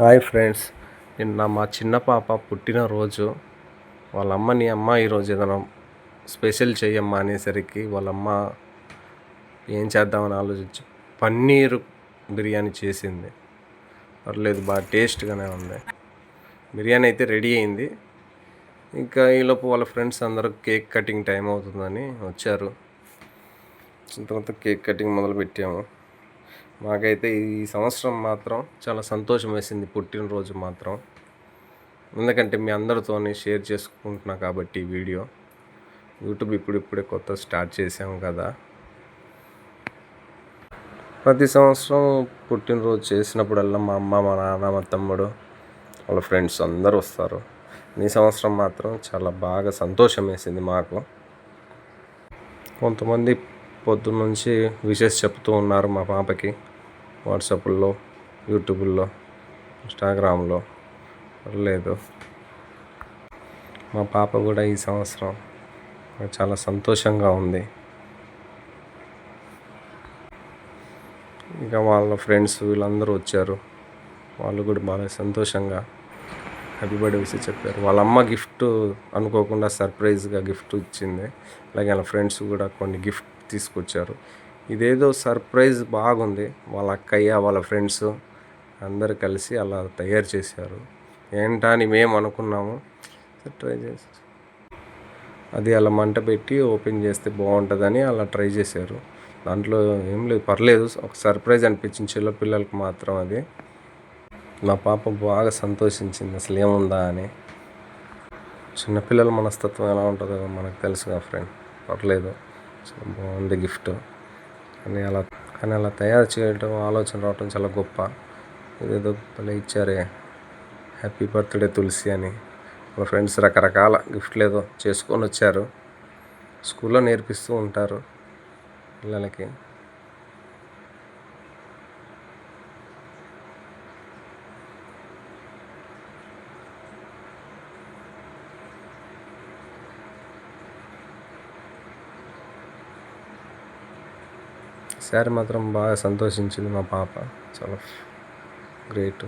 Hi friends నిన్న మా చిన్న పాప పుట్టినరోజు. వాళ్ళ అమ్మని అమ్మ ఈరోజు ఏదైనా స్పెషల్ చేయమ్మా అనేసరికి వాళ్ళ అమ్మ ఏం చేద్దామని ఆలోచించి పన్నీరు బిర్యానీ చేసింది. పర్లేదు బాగా టేస్ట్గానే ఉంది. బిర్యానీ అయితే రెడీ అయింది. ఇంకా ఈలోపు వాళ్ళ ఫ్రెండ్స్ అందరూ కేక్ కటింగ్ టైం అవుతుందని వచ్చారు. తర్వాత కేక్ కటింగ్ మొదలు పెట్టాము మాకైతే ఈ సంవత్సరం మాత్రం చాలా సంతోషం వేసింది పుట్టినరోజు మాత్రం. ఎందుకంటే మీ అందరితోనే షేర్ చేసుకుంటున్నా కాబట్టి ఈ వీడియో. యూట్యూబ్ ఇప్పుడిప్పుడే కొత్త స్టార్ట్ చేసాము కదా. ప్రతి సంవత్సరం పుట్టినరోజు చేసినప్పుడల్లా మా అమ్మ మా నాన్న మా తమ్ముడు వాళ్ళ ఫ్రెండ్స్ అందరూ వస్తారు. ఈ సంవత్సరం మాత్రం చాలా బాగా సంతోషం వేసింది మాకు. కొంతమంది పొద్దున్నుంచి విషెస్ చెప్తూ ఉన్నారు మా పాపకి. వాట్సాప్లో యూట్యూబ్లో ఇన్స్టాగ్రామ్లో. లేదు. మా పాప కూడా ఈ సంవత్సరం చాలా సంతోషంగా ఉంది. ఇంకా వాళ్ళ ఫ్రెండ్స్ వీళ్ళందరూ వచ్చారు. వాళ్ళు కూడా బాగా సంతోషంగా హ్యాపీ బర్త్డే విషయం చెప్పారు. వాళ్ళ అమ్మ గిఫ్ట్ అనుకోకుండా సర్ప్రైజ్గా గిఫ్ట్ ఇచ్చింది. అలాగే వాళ్ళ ఫ్రెండ్స్ కూడా కొన్ని గిఫ్ట్ తీసుకొచ్చారు. ఇదేదో సర్ప్రైజ్ బాగుంది. వాళ్ళ అక్కయ్య వాళ్ళ ఫ్రెండ్స్ అందరు కలిసి అలా తయారు చేశారు. ఏంటా అని మేము అనుకున్నాము. ట్రై చేసి అది అలా మంట పెట్టి ఓపెన్ చేస్తే బాగుంటుందని అలా ట్రై చేశారు. దాంట్లో ఏం లేదు పర్లేదు. ఒక సర్ప్రైజ్ అనిపించింది. చిన్న పిల్లలకు మాత్రం అది. మా పాప బాగా సంతోషించింది. అసలు ఏముందా అని. చిన్నపిల్లల మనస్తత్వం ఎలా ఉంటుందో మనకు తెలుసుగా ఫ్రెండ్ పర్లేదు. బాగుంది గిఫ్ట్. కానీ అలా కానీ అలా తయారు చేయడం ఆలోచన రావటం చాలా గొప్ప. ఇదేదో భలే ఇచ్చారే. హ్యాపీ బర్త్డే తులసి అని. మా ఫ్రెండ్స్ రకరకాల గిఫ్ట్లు ఏదో చేసుకొని వచ్చారు. స్కూల్లో నేర్పిస్తూ ఉంటారు పిల్లలకి. ఈసారి మాత్రం బాగా సంతోషించింది మా పాప. చాలా గ్రేట్.